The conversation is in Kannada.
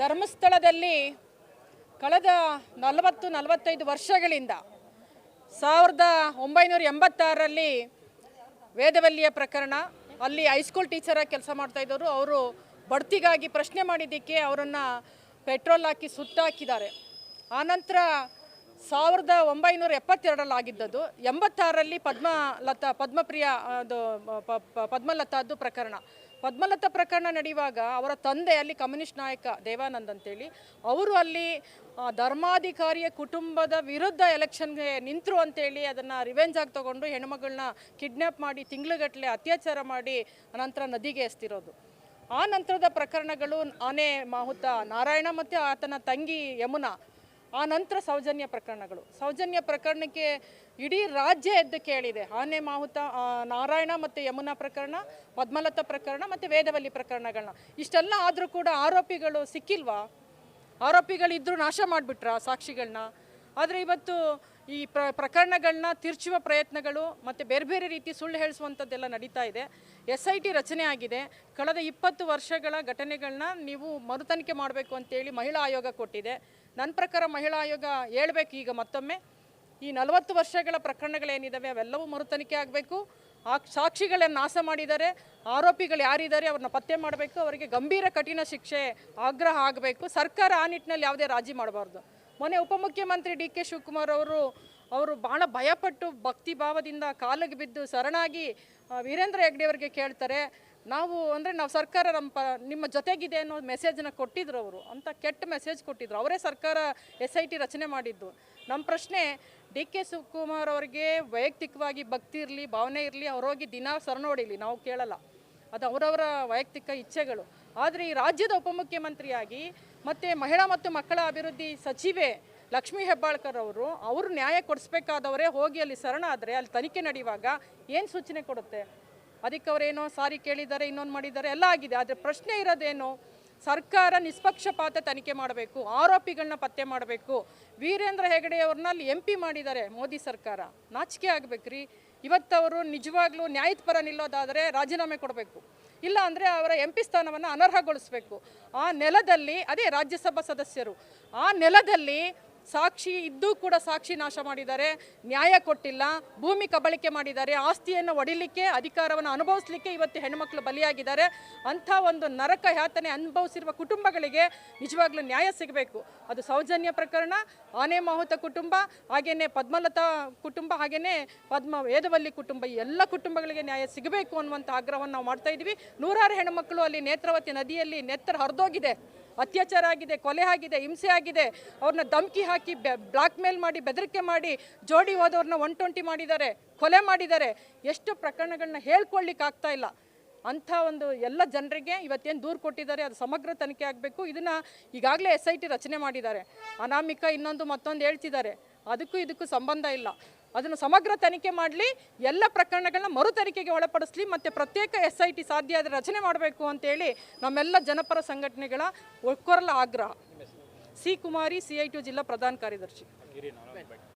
ಧರ್ಮಸ್ಥಳದಲ್ಲಿ ಕಳೆದ ನಲವತ್ತು ನಲವತ್ತೈದು ವರ್ಷಗಳಿಂದ ಸಾವಿರದ ಒಂಬೈನೂರ ಎಂಬತ್ತಾರರಲ್ಲಿ ವೇದವಲ್ಲಿಯ ಪ್ರಕರಣ, ಅಲ್ಲಿ ಹೈಸ್ಕೂಲ್ ಟೀಚರಾಗಿ ಕೆಲಸ ಮಾಡ್ತಾಯಿದ್ದವರು ಅವರು ಬಡ್ತಿಗಾಗಿ ಪ್ರಶ್ನೆ ಮಾಡಿದ್ದಕ್ಕೆ ಅವರನ್ನು ಪೆಟ್ರೋಲ್ ಹಾಕಿ ಸುತ್ತಾಕಿದ್ದಾರೆ ಆನಂತರ ಸಾವಿರದ ಒಂಬೈನೂರ ಎಪ್ಪತ್ತೆರಡರಲ್ಲಿ ಆಗಿದ್ದದ್ದು, ಎಂಬತ್ತಾರರಲ್ಲಿ ಪದ್ಮಲತಾ, ಪದ್ಮಪ್ರಿಯ, ಅದು ಪದ್ಮಲತಾದ್ದು ಪ್ರಕರಣ. ಪದ್ಮಲತಾ ಪ್ರಕರಣ ನಡೆಯುವಾಗ ಅವರ ತಂದೆ ಅಲ್ಲಿ ಕಮ್ಯುನಿಸ್ಟ್ ನಾಯಕ ದೇವಾನಂದ್ ಅಂತೇಳಿ, ಅವರು ಅಲ್ಲಿ ಧರ್ಮಾಧಿಕಾರಿಯ ಕುಟುಂಬದ ವಿರುದ್ಧ ಎಲೆಕ್ಷನ್ಗೆ ನಿಂತರು ಅಂತೇಳಿ ಅದನ್ನು ರಿವೆಂಜ್ ಆಗಿ ತೊಗೊಂಡು ಹೆಣ್ಮಗಳನ್ನ ಕಿಡ್ನ್ಯಾಪ್ ಮಾಡಿ ತಿಂಗಳುಗಟ್ಟಲೆ ಅತ್ಯಾಚಾರ ಮಾಡಿ ನಂತರ ನದಿಗೆ ಎಸ್ತಿರೋದು. ಆ ನಂತರದ ಪ್ರಕರಣಗಳು ಆನೆ ಮಾಹುತ ನಾರಾಯಣ ಮತ್ತು ಆತನ ತಂಗಿ ಯಮುನಾ. ಆ ನಂತರ ಸೌಜನ್ಯ ಪ್ರಕರಣಗಳು. ಸೌಜನ್ಯ ಪ್ರಕರಣಕ್ಕೆ ಇಡೀ ರಾಜ್ಯ ಎದ್ದು ಕೇಳಿದೆ. ಆನೆ ಮಾಹುತ ನಾರಾಯಣ ಮತ್ತು ಯಮುನಾ ಪ್ರಕರಣ, ಪದ್ಮಲತಾ ಪ್ರಕರಣ ಮತ್ತು ವೇದವಲ್ಲಿ ಪ್ರಕರಣಗಳನ್ನ ಇಷ್ಟೆಲ್ಲ ಆದರೂ ಕೂಡ ಆರೋಪಿಗಳು ಸಿಕ್ಕಿಲ್ವಾ? ಆರೋಪಿಗಳಿದ್ದರೂ ನಾಶ ಮಾಡಿಬಿಟ್ರ ಸಾಕ್ಷಿಗಳನ್ನ ಆದರೆ ಇವತ್ತು ಈ ಪ್ರ ಪ್ರಕರಣಗಳನ್ನ ತಿರ್ಚುವ ಪ್ರಯತ್ನಗಳು ಮತ್ತು ಬೇರೆ ಬೇರೆ ರೀತಿ ಸುಳ್ಳು ಹೇಳಿಸುವಂಥದ್ದೆಲ್ಲ ನಡೀತಾ ಇದೆ. ಎಸ್ ಐ ಟಿ ರಚನೆ ಆಗಿದೆ. ಕಳೆದ ಇಪ್ಪತ್ತು ವರ್ಷಗಳ ಘಟನೆಗಳನ್ನ ನೀವು ಮರುತನಿಖೆ ಮಾಡಬೇಕು ಅಂತೇಳಿ ಮಹಿಳಾ ಆಯೋಗ ಕೊಟ್ಟಿದೆ. ನನ್ನ ಪ್ರಕಾರ ಮಹಿಳಾ ಆಯೋಗ ಹೇಳ್ಬೇಕು ಈಗ ಮತ್ತೊಮ್ಮೆ. ಈ ನಲವತ್ತು ವರ್ಷಗಳ ಪ್ರಕರಣಗಳೇನಿದ್ದಾವೆ ಅವೆಲ್ಲವೂ ಮರುತನಿಕೆ ಆಗಬೇಕು. ಆ ಸಾಕ್ಷಿಗಳನ್ನು ನಾಶ ಮಾಡಿದ್ದಾರೆ ಆರೋಪಿಗಳು ಯಾರಿದ್ದಾರೆ ಅವ್ರನ್ನ ಪತ್ತೆ ಮಾಡಬೇಕು, ಅವರಿಗೆ ಗಂಭೀರ ಕಠಿಣ ಶಿಕ್ಷೆ ಆಗ್ರಹ ಆಗಬೇಕು. ಸರ್ಕಾರ ಆ ನಿಟ್ಟಿನಲ್ಲಿ ಯಾವುದೇ ರಾಜಿ ಮಾಡಬಾರ್ದು. ಮೊನ್ನೆ ಉಪಮುಖ್ಯಮಂತ್ರಿ ಡಿ ಕೆ ಶಿವಕುಮಾರ್ ಅವರು ಅವರು ಭಾಳ ಭಯಪಟ್ಟು ಭಕ್ತಿ ಭಾವದಿಂದ ಕಾಲಿಗೆ ಬಿದ್ದು ಶರಣಾಗಿ ವೀರೇಂದ್ರ ಹೆಗ್ಡೆಯವ್ರಿಗೆ ಕೇಳ್ತಾರೆ ನಾವು ಅಂದರೆ ನಾವು ಸರ್ಕಾರ ನಮ್ಮ ಪ ನಿಮ್ಮ ಜೊತೆಗಿದೆ ಅನ್ನೋ ಮೆಸೇಜನ್ನ ಕೊಟ್ಟಿದ್ರು ಅವರು. ಅಂತ ಕೆಟ್ಟ ಮೆಸೇಜ್ ಕೊಟ್ಟಿದ್ರು. ಅವರೇ ಸರ್ಕಾರ ಎಸ್ ಐ ಟಿ ರಚನೆ ಮಾಡಿದ್ದು. ನಮ್ಮ ಪ್ರಶ್ನೆ ಡಿ ಕೆ ಶಿವಕುಮಾರ್ ಅವರಿಗೆ ವೈಯಕ್ತಿಕವಾಗಿ ಭಕ್ತಿ ಇರಲಿ, ಭಾವನೆ ಇರಲಿ ಅವ್ರೋಗಿ ದಿನ ಸರನೋಡಿಲಿ ನಾವು ಕೇಳಲ್ಲ. ಅದು ಅವರವರ ವೈಯಕ್ತಿಕ ಇಚ್ಛೆಗಳು. ಆದರೆ ಈ ರಾಜ್ಯದ ಉಪಮುಖ್ಯಮಂತ್ರಿಯಾಗಿ ಮತ್ತು ಮಹಿಳಾ ಮತ್ತು ಮಕ್ಕಳ ಅಭಿವೃದ್ಧಿ ಸಚಿವೆ ಲಕ್ಷ್ಮೀ ಹೆಬ್ಬಾಳ್ಕರ್ ಅವರು ಅವರು ನ್ಯಾಯ ಕೊಡಿಸ್ಬೇಕಾದವರೇ ಹೋಗಿ ಅಲ್ಲಿ ಶರಣಾದರೆ ಅಲ್ಲಿ ತನಿಖೆ ನಡೆಯುವಾಗ ಏನು ಸೂಚನೆ ಕೊಡುತ್ತೆ? ಅದಕ್ಕೆ ಅವರೇನೋ ಸಾರಿ ಕೇಳಿದ್ದಾರೆ, ಇನ್ನೊಂದು ಮಾಡಿದ್ದಾರೆ, ಎಲ್ಲ ಆಗಿದೆ. ಆದರೆ ಪ್ರಶ್ನೆ ಇರೋದೇನು? ಸರ್ಕಾರ ನಿಷ್ಪಕ್ಷಪಾತ ತನಿಖೆ ಮಾಡಬೇಕು ಆರೋಪಿಗಳನ್ನ ಪತ್ತೆ ಮಾಡಬೇಕು. ವೀರೇಂದ್ರ ಹೆಗಡೆ ಅವ್ರನ್ನ ಅಲ್ಲಿ ಎಂ ಪಿ ಮಾಡಿದ್ದಾರೆ ಮೋದಿ ಸರ್ಕಾರ. ನಾಚಿಕೆ ಆಗಬೇಕ್ರಿ. ಇವತ್ತವರು ನಿಜವಾಗ್ಲೂ ನ್ಯಾಯದ ಪರ ನಿಲ್ಲೋದಾದರೆ ರಾಜೀನಾಮೆ ಕೊಡಬೇಕು. ಇಲ್ಲ ಅಂದರೆ ಅವರ ಎಂ ಪಿ ಸ್ಥಾನವನ್ನು ಅನರ್ಹಗೊಳಿಸಬೇಕು. ಆ ನೆಲದಲ್ಲಿ, ಅದೇ ರಾಜ್ಯಸಭಾ ಸದಸ್ಯರು, ಆ ನೆಲದಲ್ಲಿ ಸಾಕ್ಷಿ ಇದ್ದೂ ಕೂಡ ಸಾಕ್ಷಿ ನಾಶ ಮಾಡಿದ್ದಾರೆ, ನ್ಯಾಯ ಕೊಟ್ಟಿಲ್ಲ, ಭೂಮಿ ಕಬಳಿಕೆ ಮಾಡಿದ್ದಾರೆ, ಆಸ್ತಿಯನ್ನು ಒಡಿಲಿಕ್ಕೆ, ಅಧಿಕಾರವನ್ನು ಅನುಭವಿಸ್ಲಿಕ್ಕೆ ಇವತ್ತು ಹೆಣ್ಮಕ್ಳು ಬಲಿಯಾಗಿದ್ದಾರೆ. ಅಂಥ ಒಂದು ನರಕ ಯಾತನೆ ಅನುಭವಿಸಿರುವ ಕುಟುಂಬಗಳಿಗೆ ನಿಜವಾಗ್ಲೂ ನ್ಯಾಯ ಸಿಗಬೇಕು. ಅದು ಸೌಜನ್ಯ ಪ್ರಕರಣ, ಆನೆ ಮಾಹುತ ಕುಟುಂಬ, ಹಾಗೆಯೇ ಪದ್ಮಲತಾ ಕುಟುಂಬ, ಹಾಗೆಯೇ ಪದ್ಮ ವೇದವಲ್ಲಿ ಕುಟುಂಬ ಎಲ್ಲ ಕುಟುಂಬಗಳಿಗೆ ನ್ಯಾಯ ಸಿಗಬೇಕು ಅನ್ನುವಂಥ ಆಗ್ರಹವನ್ನು ನಾವು ಮಾಡ್ತಾ ಇದ್ವಿ ನೂರಾರು ಹೆಣ್ಣುಮಕ್ಕಳು ಅಲ್ಲಿ ನೇತ್ರಾವತಿ ನದಿಯಲ್ಲಿ ನೆತ್ತರ ಹರಿದೋಗಿದೆ. ಅತ್ಯಾಚಾರ ಆಗಿದೆ, ಕೊಲೆ ಆಗಿದೆ, ಹಿಂಸೆ ಆಗಿದೆ. ಅವ್ರನ್ನ ಧಮಕಿ ಹಾಕಿ ಬ್ಲಾಕ್ ಮೇಲ್ ಮಾಡಿ, ಬೆದರಿಕೆ ಮಾಡಿ, ಜೋಡಿ ಹೋದವ್ರನ್ನ ಒನ್ ಟ್ವೆಂಟಿ ಮಾಡಿದ್ದಾರೆ, ಕೊಲೆ ಮಾಡಿದ್ದಾರೆ. ಎಷ್ಟು ಪ್ರಕರಣಗಳನ್ನ ಹೇಳ್ಕೊಳ್ಳಿಕ್ಕೆ ಆಗ್ತಾ ಇಲ್ಲ. ಅಂಥ ಒಂದು ಎಲ್ಲ ಜನರಿಗೆ ಇವತ್ತೇನು ದೂರು ಕೊಟ್ಟಿದ್ದಾರೆ, ಅದು ಸಮಗ್ರ ತನಿಖೆ ಆಗಬೇಕು. ಇದನ್ನು ಈಗಾಗಲೇ ಎಸ್ ಐ ಟಿ ರಚನೆ ಮಾಡಿದ್ದಾರೆ. ಅನಾಮಿಕ ಇನ್ನೊಂದು ಮತ್ತೊಂದು ಹೇಳ್ತಿದ್ದಾರೆ. ಅದಕ್ಕೂ ಇದಕ್ಕೂ ಸಂಬಂಧ ಇಲ್ಲ. ಅದನ್ನು ಸಮಗ್ರ ತನಿಖೆ ಮಾಡಲಿ, ಎಲ್ಲ ಪ್ರಕರಣಗಳನ್ನ ಮರು ತನಿಖೆಗೆ ಒಳಪಡಿಸಲಿ, ಮತ್ತು ಪ್ರತ್ಯೇಕ ಎಸ್ ಐ ಟಿ ಸಾಧ್ಯ ಆದರೆ ರಚನೆ ಮಾಡಬೇಕು ಅಂತೇಳಿ ನಮ್ಮೆಲ್ಲ ಜನಪರ ಸಂಘಟನೆಗಳ ಒಕ್ಕೊರಲ ಆಗ್ರಹ. C Kumari, C I T ಜಿಲ್ಲಾ ಪ್ರಧಾನ ಕಾರ್ಯದರ್ಶಿ.